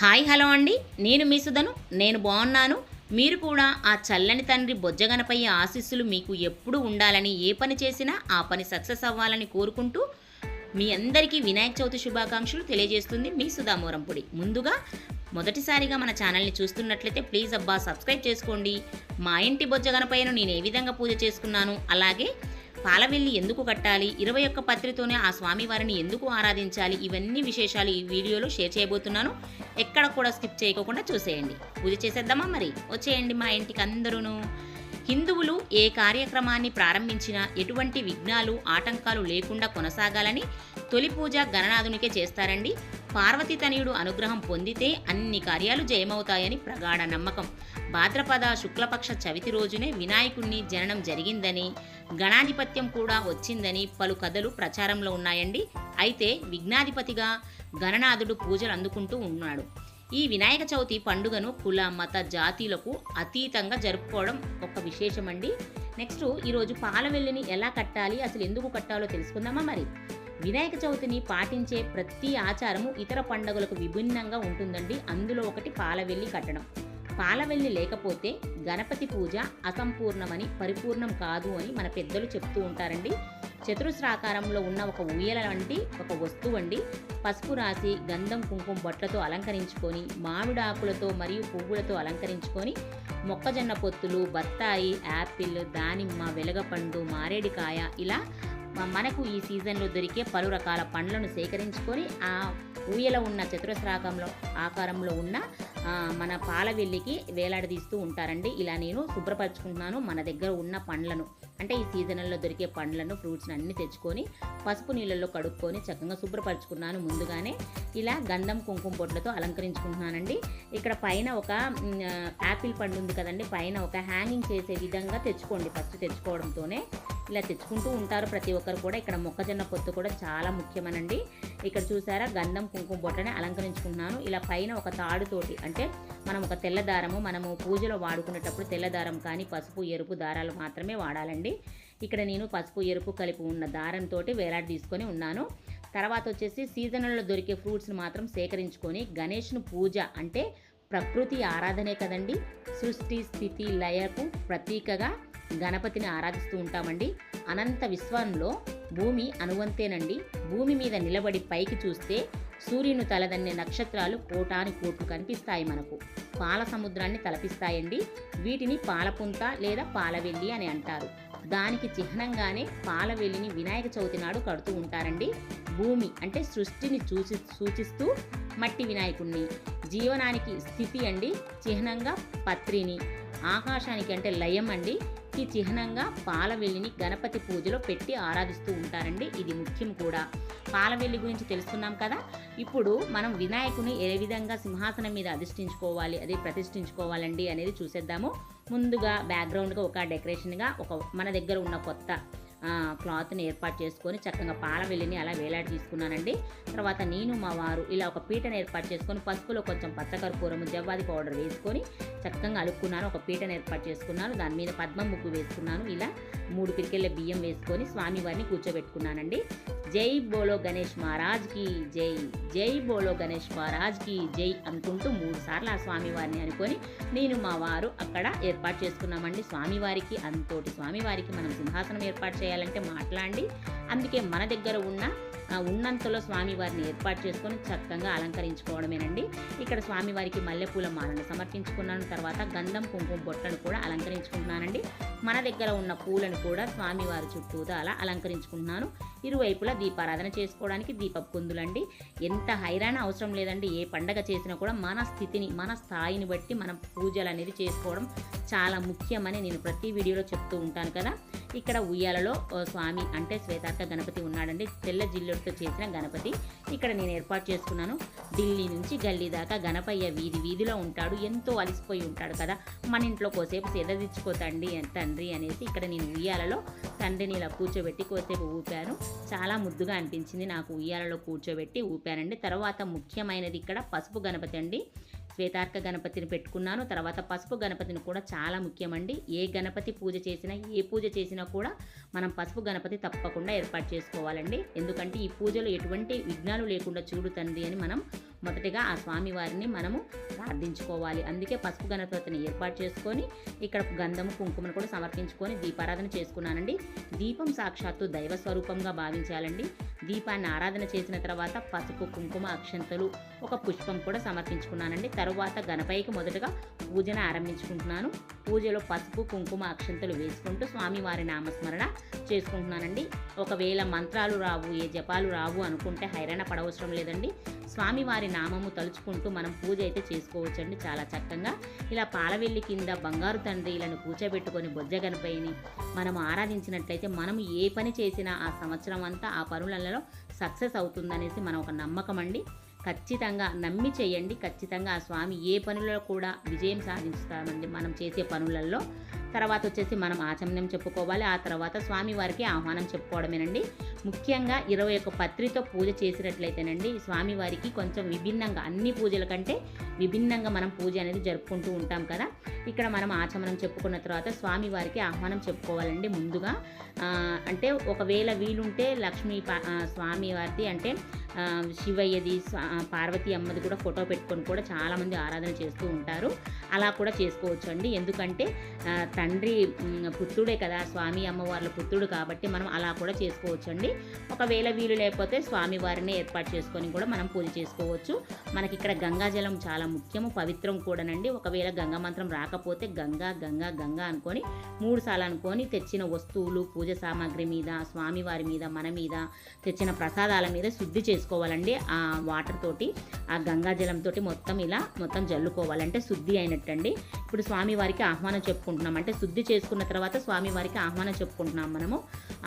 Hi hello అండి. నేను మీ సుధను. నేను బాగున్నాను. మీరు కూడా ఆ చల్లని తండ్రి బొజ్జగనపై ఆశీస్సులు మీకు ఎప్పుడు ఉండాలని ఏ పని చేసినా ఆ పని సక్సెస్ అవ్వాలని కోరుకుంటూ మీ అందరికీ వినాయక చవితి శుభాకాంక్షలు తెలియజేస్తుంది మీ సుధామూరంపుడి ముందుగా మొదటిసారిగా మన ఛానల్ని చూస్తున్నట్లయితే ప్లీజ్ అబ్బా సబ్స్క్రైబ్ చేసుకోండి. మా ఇంటి బొజ్జగనపైన నేను ఏ విధంగా పూజ చేసుకున్నాను అలాగే పాలవెల్లి ఎందుకు కట్టాలి? ఇరవై ఒక్క పత్రితోనే ఆ స్వామివారిని ఎందుకు ఆరాధించాలి? ఇవన్నీ విశేషాలు ఈ వీడియోలో షేర్ చేయబోతున్నాను. ఎక్కడ కూడా స్కిప్ చేయకుండా చూసేయండి. పూజ చేసేద్దామా మరి? వచ్చేయండి మా ఇంటికి అందరూను. హిందువులు ఏ కార్యక్రమాన్ని ప్రారంభించినా ఎటువంటి విఘ్నాలు ఆటంకాలు లేకుండా కొనసాగాలని తొలి పూజ గణనాథునికే చేస్తారండి. పార్వతీతనయుడు అనుగ్రహం పొందితే అన్ని కార్యాలు జయమవుతాయని ప్రగాఢ నమ్మకం. భాద్రపద శుక్లపక్ష చవితి రోజునే వినాయకుణ్ణి జననం జరిగిందని గణాధిపత్యం కూడా వచ్చిందని పలు కథలు ప్రచారంలో ఉన్నాయండి. అయితే విఘ్నాధిపతిగా గణనాథుడు పూజలు అందుకుంటూ ఉన్నాడు. ఈ వినాయక చవితి పండుగను కుల మత జాతీలకు అతీతంగా జరుపుకోవడం ఒక విశేషమండి. నెక్స్ట్ ఈరోజు పాలవెల్లిని ఎలా కట్టాలి అసలు ఎందుకు కట్టాలో తెలుసుకుందామా మరి? వినాయక చవితిని పాటించే ప్రతి ఆచారము ఇతర పండుగలకు విభిన్నంగా ఉంటుందండి. అందులో ఒకటి పాలవెల్లి కట్టడం. పాలవెల్లి లేకపోతే గణపతి పూజ అసంపూర్ణమని పరిపూర్ణం కాదు అని మన పెద్దలు చెప్తూ ఉంటారండి. చతురస్రాకారంలో ఉన్న ఒక ఊయల వంటి ఒక వస్తువు అండి పసుపు రాసి గంధం కుంకుమ బొట్లతో అలంకరించుకొని మామిడి ఆకులతో మరియు పువ్వులతో అలంకరించుకొని మొక్కజొన్న పొత్తులు బత్తాయి యాపిల్ దానిమ్మ వెలగపండు మారేడికాయ ఇలా మనకు ఈ సీజన్లో దొరికే పలు రకాల పండ్లను సేకరించుకొని ఆ ఊయల ఉన్న చతురస్రాకంలో ఆకారంలో ఉన్న మన మన పాలవెల్లికి వేలాడదీస్తూ ఉంటారండి. ఇలా నేను శుభ్రపరచుకుంటున్నాను మన దగ్గర ఉన్న పండ్లను. అంటే ఈ సీజన్లో దొరికే పండ్లను ఫ్రూట్స్ని అన్ని తెచ్చుకొని పసుపు నీళ్ళల్లో కడుక్కొని చక్కగా శుభ్రపరచుకున్నాను ముందుగానే. ఇలా గంధం కుంకుమ పొట్లతో అలంకరించుకుంటున్నానండి. ఇక్కడ పైన ఒక యాపిల్ పండు ఉంది కదండి. పైన ఒక హ్యాంగింగ్ చేసే విధంగా తెచ్చుకోండి. ఫస్ట్ తెచ్చుకోవడంతోనే ఇలా తెచ్చుకుంటూ ఉంటారు ప్రతి ఒక్కరు కూడా. ఇక్కడ మొక్కజొన్న పొత్తు కూడా చాలా ముఖ్యమనండి. ఇక్కడ చూసారా గంధం కుంకుమ బొట్టని అలంకరించుకుంటున్నాను. ఇలా పైన ఒక తాడుతోటి అంటే మనం ఒక తెల్ల దారము మనము పూజలో వాడుకునేటప్పుడు తెల్ల దారం కానీ పసుపు ఎరుపు దారాలు మాత్రమే వాడాలండి. ఇక్కడ నేను పసుపు ఎరుపు కలిపి ఉన్న దారంతో వేలాడి తీసుకొని ఉన్నాను. తర్వాత వచ్చేసి సీజన్లో దొరికే ఫ్రూట్స్ని మాత్రం సేకరించుకొని గణేష్ను పూజ అంటే ప్రకృతి ఆరాధనే కదండి. సృష్టి స్థితి లయకు ప్రతీకగా గణపతిని ఆరాధిస్తూ ఉంటామండి. అనంత విశ్వంలో భూమి అనువంతేనండి. భూమి మీద నిలబడి పైకి చూస్తే సూర్యుని తలదన్నే నక్షత్రాలు కోటాని కోట్లు కనిపిస్తాయి మనకు. పాల సముద్రాన్ని తలపిస్తాయండి. వీటిని పాలపుంత లేదా పాలవెల్లి అని అంటారు. దానికి చిహ్నంగానే పాలవెల్లిని వినాయక చవితి నాడు కడుతూ ఉంటారండి. భూమి అంటే సృష్టిని చూసి సూచిస్తూ మట్టి వినాయకుణ్ణి. జీవనానికి స్థితి అండి. చిహ్నంగా పత్రిని. ఆకాశానికి అంటే లయం అండి ఈ చిహ్నంగా పాలవెల్లిని గణపతి పూజలో పెట్టి ఆరాధిస్తూ ఉంటారండి. ఇది ముఖ్యం కూడా. పాలవెల్లి గురించి తెలుసుకున్నాం కదా? ఇప్పుడు మనం వినాయకుని ఏ విధంగా సింహాసనం మీద అధిష్ఠించుకోవాలి అది ప్రతిష్ఠించుకోవాలండి అనేది చూసేద్దాము. ముందుగా బ్యాక్గ్రౌండ్గా ఒక డెకరేషన్గా ఒక మన దగ్గర ఉన్న కొత్త క్లాత్ని ఏర్పాటు చేసుకొని చక్కగా పాలవెల్లిని అలా వేలాడి తీసుకున్నానండి. తర్వాత నేను మా వారు ఇలా ఒక పీటను ఏర్పాటు చేసుకొని పసుపులో కొంచెం పచ్చకర్పూరము జవ్వాది పౌడర్ వేసుకొని చక్కగా అలుక్కున్నాను ఒక పీటను ఏర్పాటు చేసుకున్నాను దాని మీద పద్మ ముగ్గు వేసుకున్నాను. ఇలా మూడు పిరికెళ్ళ బియ్యం వేసుకొని స్వామివారిని కూర్చోబెట్టుకున్నానండి. జై బోలో గణేష్ మహారాజ్కి జై జై బోలో గణేష్ మహారాజ్కి జై అనుకుంటూ మూడు సార్లు ఆ స్వామివారిని అనుకొని నేను మా వారు అక్కడ ఏర్పాటు చేసుకున్నామండి. స్వామివారికి అంతోటి స్వామివారికి మనం సింహాసనం ఏర్పాటు చేయాలంటే మాట్లాడి అందుకే మన దగ్గర ఉన్న ఉన్నంతలో స్వామివారిని ఏర్పాటు చేసుకొని చక్కగా అలంకరించుకోవడమేనండి. ఇక్కడ స్వామివారికి మల్లెపూల మాలను సమర్పించుకున్నాను. తర్వాత గంధం కుంకుమ బొట్టను కూడా అలంకరించుకుంటున్నానండి. మన దగ్గర ఉన్న పూలను కూడా స్వామివారి చుట్టూ అలా అలంకరించుకుంటున్నాను. ఇరువైపులా దీపారాధన చేసుకోవడానికి దీపపు కుందులండి. ఎంత హైరాణ అవసరం లేదండి. ఏ పండగ చేసినా కూడా మన స్థితిని మన స్థాయిని బట్టి మనం పూజలు అనేది చేసుకోవడం చాలా ముఖ్యమని నేను ప్రతి వీడియోలో చెప్తూ ఉంటాను కదా. ఇక్కడ ఉయ్యాలలో స్వామి అంటే శ్వేతార్క గణపతి ఉన్నాడండి. తెల్ల జిల్లుడితో చేసిన గణపతి. ఇక్కడ నేను ఏర్పాటు చేసుకున్నాను. ఢిల్లీ నుంచి గల్లీ దాకా గణపయ్య వీధి వీధిలో ఉంటాడు. ఎంతో అలసిపోయి ఉంటాడు కదా. మన ఇంట్లో కోసేపు సెదదిచ్చుకో తండ్రి తండ్రి అనేసి ఇక్కడ నేను ఉయ్యాలలో తండ్రిని ఇలా కూర్చోబెట్టి కోసేపు ఊపాను. చాలా ముద్దుగా అనిపించింది నాకు ఉయ్యాలలో కూర్చోబెట్టి ఊపానండి. తర్వాత ముఖ్యమైనది ఇక్కడ పసుపు గణపతి అండి. శ్వేతార్క గణపతిని పెట్టుకున్నాను. తర్వాత పసుపు గణపతిని కూడా చాలా ముఖ్యమండి. ఏ గణపతి పూజ చేసినా ఏ పూజ చేసినా కూడా మనం పసుపు గణపతి తప్పకుండా ఏర్పాటు చేసుకోవాలండి. ఎందుకంటే ఈ పూజలో ఎటువంటి విఘ్నాలు లేకుండా చూడు తండ్రి అని మనం మొదటిగా ఆ స్వామివారిని మనము ప్రార్థించుకోవాలి. అందుకే పసుపు గణపతిని ఏర్పాటు చేసుకొని ఇక్కడ గంధము కుంకుమను కూడా సమర్పించుకొని దీపారాధన చేసుకున్నానండి. దీపం సాక్షాత్తు దైవ స్వరూపంగా భావించాలండి. దీపాన్ని ఆరాధన చేసిన తర్వాత పసుపు కుంకుమ అక్షంతలు ఒక పుష్పం కూడా సమర్పించుకున్నానండి. తరువాత గణపైకి మొదటగా పూజను ఆరంభించుకుంటున్నాను. పూజలో పసుపు కుంకుమ అక్షంతలు వేసుకుంటూ స్వామివారి నామస్మరణ చేసుకుంటున్నానండి. ఒకవేళ మంత్రాలు రావు ఏ జపాలు రావు అనుకుంటే హైరాణ పడవసరం లేదండి. స్వామివారి నామము తలుచుకుంటూ మనం పూజ అయితే చేసుకోవచ్చండి చాలా చక్కగా. ఇలా పాలవెల్లి కింద బంగారు తండ్రిలను కూర్చోబెట్టుకొని బొజ్జ గణపయ్యని మనం ఆరాధించినట్లయితే మనం ఏ పని చేసినా ఆ సంవత్సరం అంతా ఆ పనులలో సక్సెస్ అవుతుందనేసి మనం ఒక నమ్మకం అండి ఖచ్చితంగా నమ్మి చేయండి. ఖచ్చితంగా ఆ స్వామి ఏ పనులలో కూడా విజయం సాధిస్తామండి మనం చేసే పనులలో తర్వాత వచ్చేసి మనం ఆచమనం చెప్పుకోవాలి. ఆ తర్వాత స్వామివారికి ఆహ్వానం చెప్పుకోవడమేనండి. ముఖ్యంగా ఇరవై ఒక్క పత్రితో పూజ చేసినట్లయితేనండి స్వామివారికి కొంచెం విభిన్నంగా అన్ని పూజల కంటే విభిన్నంగా మనం పూజ అనేది జరుపుకుంటూ ఉంటాం కదా. ఇక్కడ మనం ఆచమనం చెప్పుకున్న తర్వాత స్వామివారికి ఆహ్వానం చెప్పుకోవాలండి ముందుగా. అంటే ఒకవేళ వీలుంటే లక్ష్మీ స్వామివారిది అంటే శివయ్యది పార్వతి పార్వతీ అమ్మది కూడా ఫోటో పెట్టుకొని కూడా చాలామంది ఆరాధన చేస్తూ ఉంటారు. అలా కూడా చేసుకోవచ్చు అండి ఎందుకంటే తండ్రి పుత్రుడే కదా స్వామి అమ్మవార్ల పుత్రుడు కాబట్టి మనం అలా కూడా చేసుకోవచ్చు అండి ఒకవేళ వీలు లేకపోతే స్వామి వారిని ఏర్పాటు చేసుకొని కూడా మనం పూజ చేసుకోవచ్చు. మనకి ఇక్కడ గంగాజలం చాలా ముఖ్యము పవిత్రం కూడానండి. ఒకవేళ గంగా మంత్రం రాకపోతే గంగా గంగా గంగా అనుకొని మూడు సార్లు అనుకొని తెచ్చిన వస్తువులు పూజ సామాగ్రి మీద స్వామివారి మీద మన మీద తెచ్చిన ప్రసాదాల మీద శుద్ధి చేసుకోవాలండి. ఆ వాటర్ తోటి ఆ గంగాజలం తోటి మొత్తం ఇలా మొత్తం జల్లుకోవాలంటే శుద్ధి అయినట్టండి. ఇప్పుడు స్వామివారికి ఆహ్వానం చెప్పుకుంటున్నాం అంటే శుద్ధి చేసుకున్న తర్వాత స్వామివారికి ఆహ్వానం చెప్పుకుంటున్నాం మనము.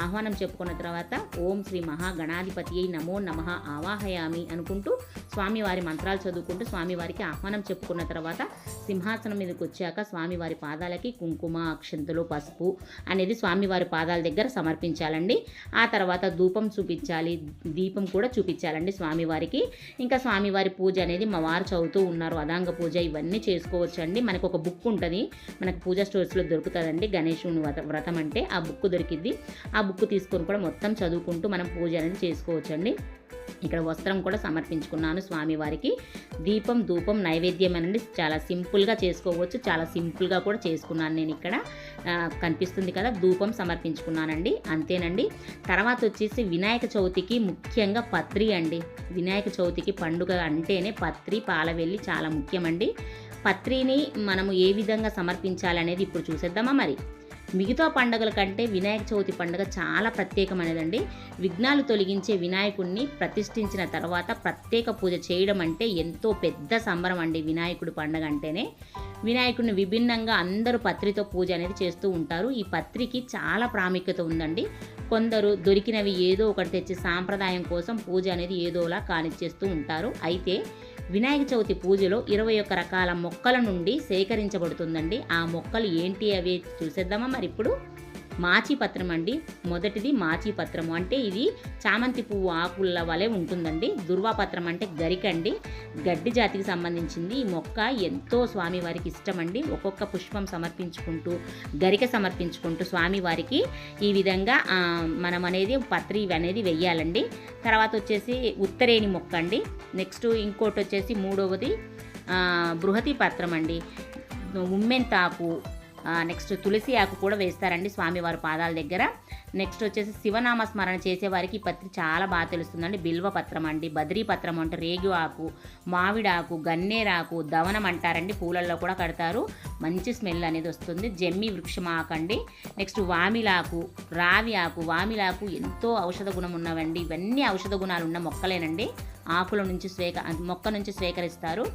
ఆహ్వానం చెప్పుకున్న తర్వాత ఓం శ్రీ మహాగణాధిపతి నమో నమ ఆవాహయామి అనుకుంటూ స్వామివారి మంత్రాలు చదువుకుంటూ స్వామివారికి ఆహ్వానం చెప్పుకున్న తర్వాత సింహాసనం మీదకి వచ్చాక స్వామివారి పాదాలకి కుంకుమ అక్షంతలు పసుపు అనేది స్వామివారి పాదాల దగ్గర సమర్పించాలండి. ఆ తర్వాత ధూపం చూపించాలి దీపం కూడా చూపించాలండి స్వామివారికి ఇంకా స్వామివారి పూజ అనేది మా వారు చదువుతూ ఉన్నారు అదాంగ పూజ ఇవన్నీ చేసుకోవచ్చండి. మనకు ఒక బుక్ ఉంటుంది మనకు పూజ స్టోర్స్లో దొరుకుతుందండి. గణేశుని వ్రతం అంటే ఆ బుక్ దొరికిద్ది. ఆ బుక్ తీసుకొని కూడా మొత్తం చదువుకుంటూ మనం పూజ అనేది చేసుకోవచ్చండి. ఇక్కడ వస్త్రం కూడా సమర్పించుకున్నాను స్వామివారికి దీపం ధూపం నైవేద్యం అనేది చాలా సింపుల్గా చేసుకోవచ్చు. చాలా సింపుల్గా కూడా చేసుకున్నాను నేను ఇక్కడ. కనిపిస్తుంది కదా ధూపం సమర్పించుకున్నానండి. అంతేనండి. తర్వాత వచ్చేసి వినాయక చవితికి ముఖ్యంగా పత్రి అండి. వినాయక చవితికి పండుగ అంటేనే పత్రి పాలవెల్లి చాలా ముఖ్యమండి. పత్రిని మనము ఏ విధంగా సమర్పించాలనేది ఇప్పుడు చూసేద్దామా మరి? మిగతా పండుగల కంటే వినాయక చవితి పండుగ చాలా ప్రత్యేకమైనదండి. విఘ్నాలు తొలగించే వినాయకుడిని ప్రతిష్ఠించిన తర్వాత ప్రత్యేక పూజ చేయడం అంటే ఎంతో పెద్ద సంబరం అండి వినాయకుడి పండుగ అంటేనే. వినాయకుడిని విభిన్నంగా అందరూ పత్రితో పూజ అనేది చేస్తూ ఉంటారు. ఈ పత్రికి చాలా ప్రాముఖ్యత ఉందండి. కొందరు దొరికినవి ఏదో ఒకటి తెచ్చి సాంప్రదాయం కోసం పూజ అనేది ఏదోలా కానిచ్చేస్తూ ఉంటారు. అయితే వినాయక చవితి పూజలో ఇరవై ఒక్క రకాల మొక్కల నుండి సేకరించబడుతుందండి. ఆ మొక్కలు ఏంటి అవి చూసేద్దామా మరి ఇప్పుడు? మాచిపత్రం అండి మొదటిది మాచిపత్రము. అంటే ఇది చామంతి పువ్వు ఆకుల వలె ఉంటుందండి. దుర్వాపత్రం అంటే గరికండి. గడ్డి జాతికి సంబంధించింది. ఈ మొక్క ఎంతో స్వామివారికి ఇష్టమండి. ఒక్కొక్క పుష్పం సమర్పించుకుంటూ గరిక సమర్పించుకుంటూ స్వామివారికి ఈ విధంగా మనం అనేది పత్రి అనేది వెయ్యాలండి. తర్వాత వచ్చేసి ఉత్తరేణి మొక్క అండి. నెక్స్ట్ ఇంకోటి వచ్చేసి మూడవది బృహతి పత్రం అండి ఉమ్మెంతాకు నెక్స్ట్ తులసి ఆకు కూడా వేస్తారండి స్వామివారి పాదాల దగ్గర. నెక్స్ట్ వచ్చేసి శివనామ స్మరణ చేసేవారికి ఈ పత్రి చాలా బాగా తెలుస్తుందండి. బిల్వ పత్రం అండి బద్రీ పత్రం అంటే రేగు ఆకు మామిడాకు గన్నేరాకు దవనం అంటారండి. పూలల్లో కూడా కడతారు. మంచి స్మెల్ అనేది వస్తుంది. జమ్మి వృక్షం ఆకు అండి. నెక్స్ట్ వామిలాకు రావి ఆకు. వామిలాకు ఎంతో ఔషధ గుణం ఉన్నవండి. ఇవన్నీ ఔషధ గుణాలు ఉన్న మొక్కలేనండి. ఆకుల నుంచి స్వీక మొక్క నుంచి స్వీకరిస్తారు.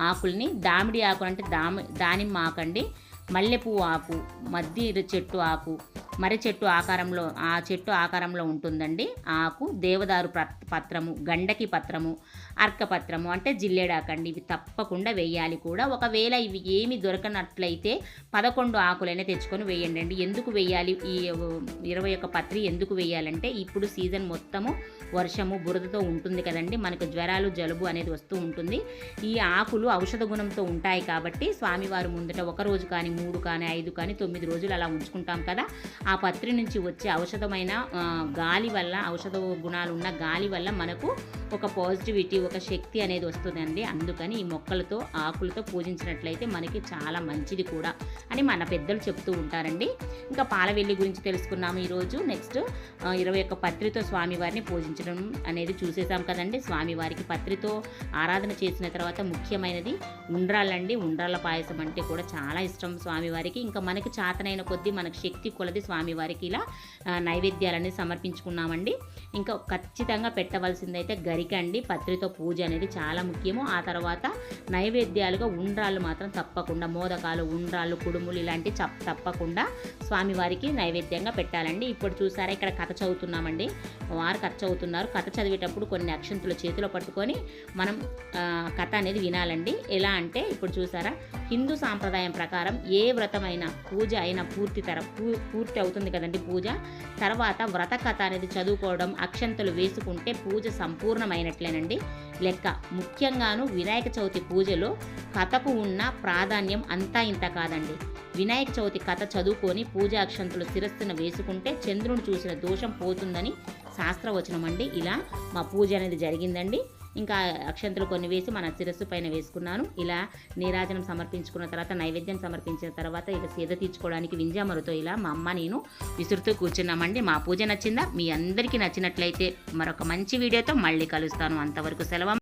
ఆకుల్ని దామిడి ఆకు అంటే దామి దానిమ్మ ఆకండి మల్లెపువ్వు ఆకు మద్ది చెట్టు ఆకు మర్రి చెట్టు ఆకారంలో ఆ చెట్టు ఆకారంలో ఉంటుందండి. ఆకు దేవదారు పత్రము గండకి పత్రము అర్కపత్రము అంటే జిల్లేడాకండి. ఇవి తప్పకుండా వేయాలి కూడా. ఒకవేళ ఇవి ఏమి దొరకనట్లయితే పదకొండు ఆకులైనా తెచ్చుకొని వేయండి అండి ఎందుకు వేయాలి? ఈ ఇరవై ఒక్క పత్రి ఎందుకు వేయాలంటే ఇప్పుడు సీజన్ మొత్తము వర్షము బురదతో ఉంటుంది కదండి. మనకు జ్వరాలు జలుబు అనేది వస్తూ ఉంటుంది. ఈ ఆకులు ఔషధ గుణంతో ఉంటాయి కాబట్టి స్వామివారు ముందట ఒక రోజు కానీ మూడు కానీ ఐదు కానీ తొమ్మిది రోజులు అలా ఉంచుకుంటాం కదా. ఆ పత్రి నుంచి వచ్చే ఔషధమైన గాలి వల్ల ఔషధ గుణాలు ఉన్న గాలి వల్ల మనకు ఒక పాజిటివిటీ ఒక శక్తి అనేది వస్తుందండి. అందుకని ఈ మొక్కలతో ఆకులతో పూజించినట్లయితే మనకి చాలా మంచిది కూడా అని మన పెద్దలు చెప్తూ ఉంటారండి. ఇంకా పాలవెల్లి గురించి తెలుసుకున్నాము ఈరోజు. నెక్స్ట్ ఇరవై ఒక్క పత్రితో స్వామివారిని పూజించడం అనేది చూసేసాం కదండి. స్వామివారికి పత్రితో ఆరాధన చేసిన తర్వాత ముఖ్యమైనది ఉండ్రాలండి ఉండ్రాల పాయసం అంటే కూడా చాలా ఇష్టం స్వామివారికి. ఇంకా మనకి చాతనైన కొద్దీ మనకు శక్తి కొలది స్వామివారికి ఇలా నైవేద్యాలని సమర్పించుకున్నామండి. ఇంకా ఖచ్చితంగా పెట్టవలసిందైతే గరిక అండి. పత్రితో పూజ అనేది చాలా ముఖ్యము. ఆ తర్వాత నైవేద్యాలుగా ఉండ్రాళ్ళు మాత్రం తప్పకుండా మోదకాలు ఉండ్రాళ్ళు కుడుములు ఇలాంటివి చప్ తప్పకుండా స్వామివారికి నైవేద్యంగా పెట్టాలండి. ఇప్పుడు చూసారా ఇక్కడ కథ చదువుతున్నామండి. వారు కథ చదువుతున్నారు. కథ చదివేటప్పుడు కొన్ని అక్షంతులు చేతిలో పట్టుకొని మనం కథ అనేది వినాలండి. ఎలా అంటే ఇప్పుడు చూసారా హిందూ సాంప్రదాయం ప్రకారం ఏ వ్రతమైనా పూజ అయినా పూర్తి తర పూ- పూర్తి అవుతుంది కదండి పూజ. తర్వాత వ్రత కథ అనేది చదువుకోవడం అక్షంతలు వేసుకుంటే పూజ సంపూర్ణమైనట్లేనండి. లెక్క ముఖ్యంగాను వినాయక చవితి పూజలో కథకు ఉన్న ప్రాధాన్యం అంతా ఇంత కాదండి. వినాయక చవితి కథ చదువుకొని పూజ అక్షంతులు శిరస్సున వేసుకుంటే చంద్రుని చూసిన దోషం పోతుందని శాస్త్రవచనం అండి ఇలా మా పూజ అనేది జరిగిందండి. ఇంకా అక్షంతలు కొన్ని వేసి మన శిరస్సు పైన వేసుకున్నాను. ఇలా నీరాజనం సమర్పించుకున్న తర్వాత నైవేద్యం సమర్పించిన తర్వాత ఇక సేద తీర్చుకోవడానికి వింజామరుతో ఇలా మా అమ్మ నేను విసురుతూ కూర్చున్నామండి. మా పూజ నచ్చిందా? మీ అందరికీ నచ్చినట్లయితే మరొక మంచి వీడియోతో మళ్ళీ కలుస్తాను. అంతవరకు సెలవు.